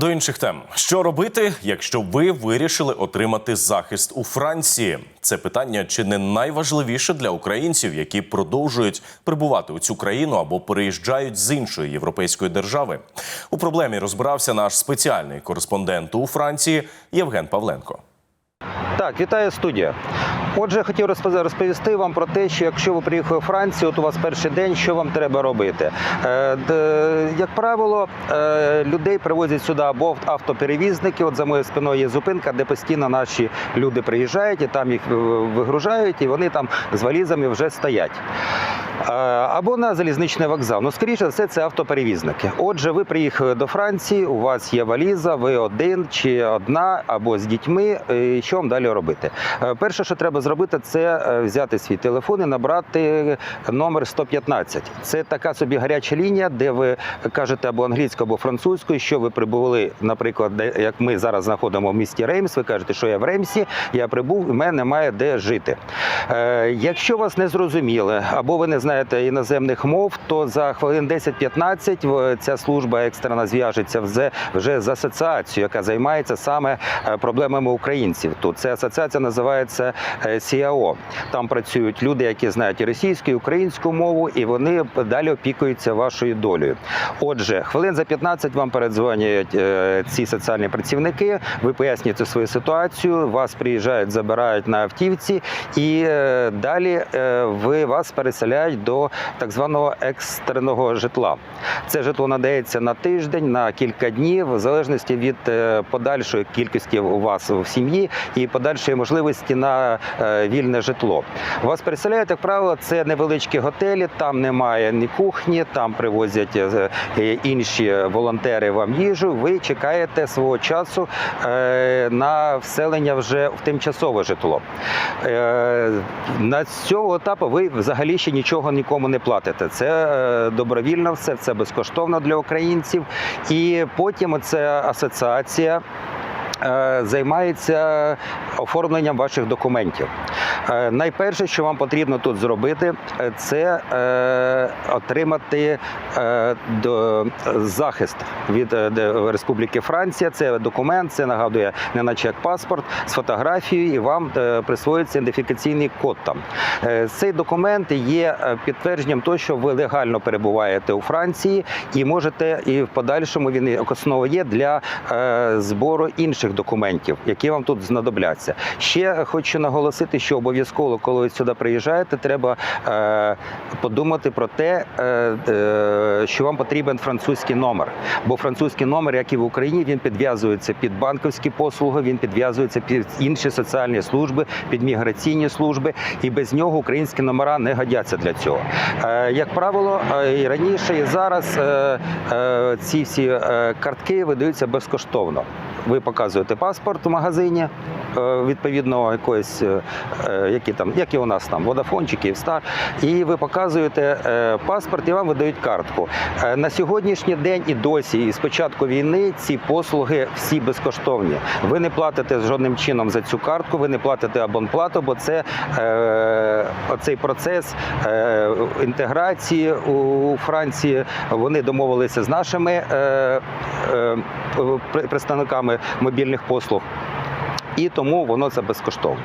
До інших тем, що робити, якщо ви вирішили отримати захист у Франції? Це питання чи не найважливіше для українців, які продовжують прибувати у цю країну або переїжджають з іншої європейської держави. У проблемі розбирався наш спеціальний кореспондент у Франції Євген Павленко. Так, вітаю студія. Отже, хотів розповісти вам про те, що якщо ви приїхали у Францію, от у вас перший день, що вам треба робити. Е, як правило, е, людей привозять сюди або автоперевізники. От за моєю спиною є зупинка, де постійно наші люди приїжджають і там їх е, вигружають, і вони там з валізами вже стоять. Е, Або на залізничний вокзал. Ну, скоріше все, це автоперевізники. Отже, ви приїхали до Франції, у вас є валіза, ви один чи одна, або з дітьми. І Що вам далі робити? Е, Перше, що треба зробити, це е, взяти свій телефон і набрати номер 115. Це така собі гаряча лінія, де ви кажете або англійською, або французькою, що ви прибули, наприклад, як ми зараз знаходимо в місті Реймс. Ви кажете, що я в Реймсі, я прибув, в мене немає де жити. Е, Якщо вас не зрозуміли, або ви не знаєте іноземних мов, то за хвилин 10-15 в- ця служба екстрена зв'яжеться вже, з асоціацією, яка займається саме е, проблемами українців. Тут ця асоціація називається е, СІАО. Там працюють люди, які знають і російську, і українську мову, і вони далі опікуються вашою долею. Отже, хвилин за 15 вам передзвонюють е, ці соціальні працівники. Ви пояснюєте свою ситуацію. Вас приїжджають, забирають на автівці, і далі ви вас переселяють до так званого екстреного житла. Це житло надається на тиждень, на кілька днів, в залежності від е, подальшої кількості у вас в сім'ї і подальшої можливості на е, вільне житло. Вас переселяють, як правило, це невеличкі готелі, там немає ні кухні, там привозять е, інші волонтери вам їжу. Ви чекаєте свого часу на вселення вже в тимчасове житло. На цього етапу ви взагалі ще нічого нікому не платите. Це е, добровільно, все це безкоштовно для українців. І потім ця асоціація. Е, Займається оформленням ваших документів. Е, Найперше, що вам потрібно тут зробити, е, це отримати захист від Республіки Франція. Це документ, це нагадує, не наче як паспорт з фотографією, і вам присвоюється ідентифікаційний код там. Цей документ є підтвердженням того, що ви легально перебуваєте у Франції і можете, і в подальшому він основа є для збору інших документів, які вам тут знадобляться. Ще хочу наголосити, що обов'язково, коли ви сюди приїжджаєте, треба е, подумати про те, е, е, що вам потрібен французький номер. Бо французький номер, як і в Україні, він підв'язується під банківські послуги, він підв'язується під інші соціальні служби, під міграційні служби, і без нього українські номера не годяться для цього. Е, як правило, е, і раніше, і зараз е, е, ці всі е, картки видаються безкоштовно. Ви показуєте паспорт в магазині е, відповідно якоїсь, е, е, які там, як і у нас там, чи Kyivstar, і ви показуєте паспорт і вам видають картку. На сьогоднішній день і досі, і з початку війни, ці послуги всі безкоштовні. Ви не платите жодним чином за цю картку, ви не платите абонплату, бо це оцей процес інтеграції у Франції. Вони домовилися з нашими е, е, мобільних послуг, і тому воно це безкоштовно.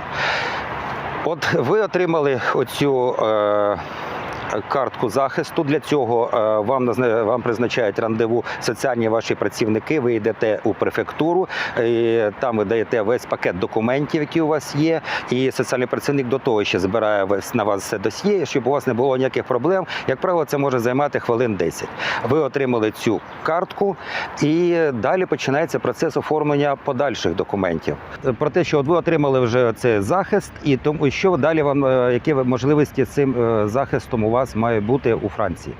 От ви отримали оцю. Е, Картку захисту для цього е, вам вам призначають рандеву соціальні ваші працівники. Ви йдете у префектуру, і там ви даєте весь пакет документів, які у вас є. І соціальний працівник до того ще збирає весь- на вас все досьє, щоб у вас не було ніяких проблем. Як правило, це може займати хвилин 10. Ви отримали цю картку, і далі починається процес оформлення подальших документів. Про те, що от ви отримали вже цей захист, і тому що далі вам е, які можливості цим е, захистом у вас має бути у Франції.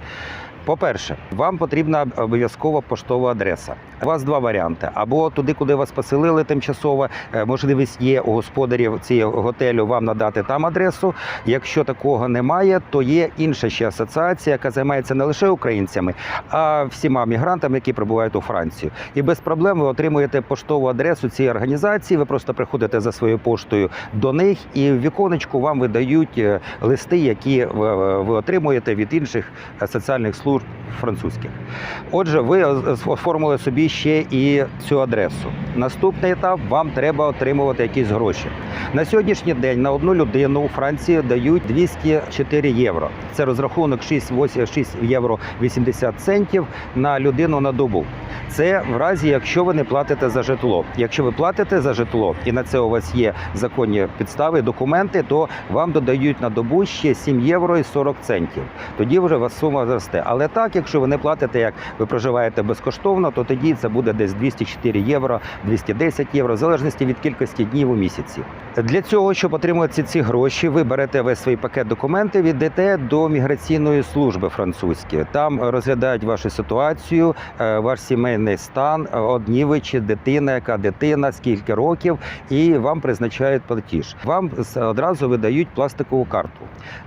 По-перше, вам потрібна обов'язкова поштова адреса. У вас два варіанти: або туди, куди вас поселили тимчасово, е, можливість є у господарів цього готелю вам надати там адресу. Якщо такого немає, то є інша ще асоціація, яка займається не лише українцями, а всіма мігрантами, які прибувають у Францію. І без проблем ви отримуєте поштову адресу цієї організації. Ви просто приходите за своєю поштою до них, і в віконечку вам видають е, листи, які ви ви отримуєте від інших е, соціальних служб служб французьких. Отже, ви оформили собі ще і цю адресу. Наступний етап вам треба отримувати якісь гроші. На сьогоднішній день на одну людину у Франції дають 204 євро. Це розрахунок 6, 8, 6 євро 80 центів на людину на добу. Це в разі, якщо ви не платите за житло. Якщо ви платите за житло, і на це у вас є законні підстави, документи, то вам додають на добу ще 7 євро і 40 центів. Тоді вже у вас сума зросте. Але так, якщо ви не платите, як ви проживаєте безкоштовно, то тоді це буде десь 204 євро, 210 євро, в залежності від кількості днів у місяці. Для цього, щоб отримати ці гроші, ви берете весь свій пакет документів, йдете до міграційної служби французької. Там розглядають вашу ситуацію, е, ваш сімейний стан, е, одні ви чи дитина, яка дитина, скільки років, і вам призначають платіж. Вам одразу видають пластикову карту.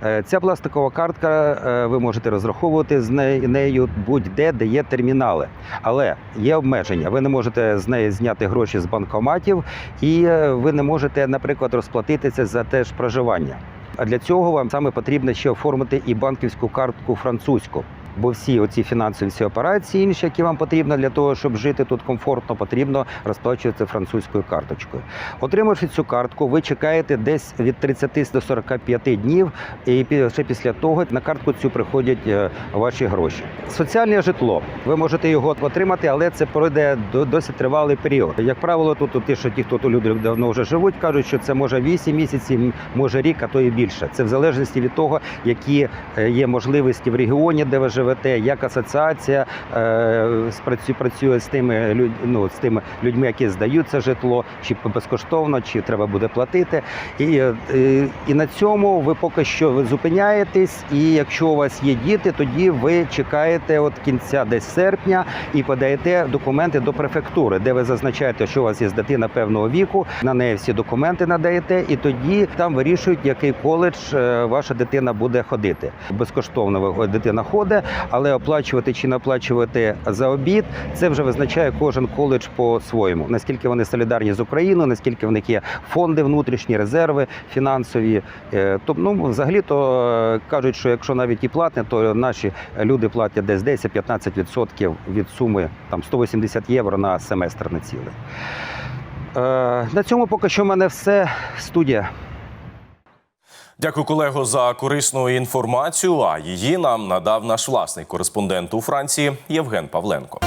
Е, Ця пластикова картка, ви можете розраховувати з нею- нею будь-де, де є термінали. Але є обмеження. Ви не можете з неї зняти гроші з банкоматів, і е, ви не можете, наприклад, розплатитися за те ж проживання. А для цього вам саме потрібно ще оформити і банківську картку французьку. Бо всі оці фінансові всі операції, інші, які вам потрібно для того, щоб жити тут комфортно, потрібно розплачувати французькою карточкою. Отримавши цю картку, ви чекаєте десь від 30 до 45 днів, і ще після того на картку цю приходять е, ваші гроші. Соціальне житло. Ви можете його отримати, але це пройде досить тривалий період. Як правило, тут ті, що ті, хто тут люди давно вже живуть, кажуть, що це може 8 місяців, може рік, а то і більше. Це в залежності від того, які е, є можливості в регіоні, де ви живете, як асоціація е, працює з тими люд- ну, з тими людьми, які здають це житло, чи безкоштовно, чи треба буде платити. І, е, е, і на цьому ви поки що ви зупиняєтесь. І якщо у вас є діти, тоді ви чекаєте от кінця десь серпня і подаєте документи до префектури, де ви зазначаєте, що у вас є дитина певного віку. На неї всі документи надаєте, і тоді там вирішують, який коледж е, ваша дитина буде ходити. Безкоштовно дитина ходить, але оплачувати чи не оплачувати за обід, це вже визначає кожен коледж по-своєму. Наскільки вони солідарні з Україною, наскільки в них є фонди, внутрішні резерви фінансові. Е, То ну взагалі то е, кажуть, що якщо навіть і платне, то наші люди платять десь 10-15% від суми там 180 євро на семестр на цілий. Е, На цьому поки що в мене все. Студія. Дякую, колего, за корисну інформацію. А її нам надав наш власний кореспондент у Франції Євген Павленко.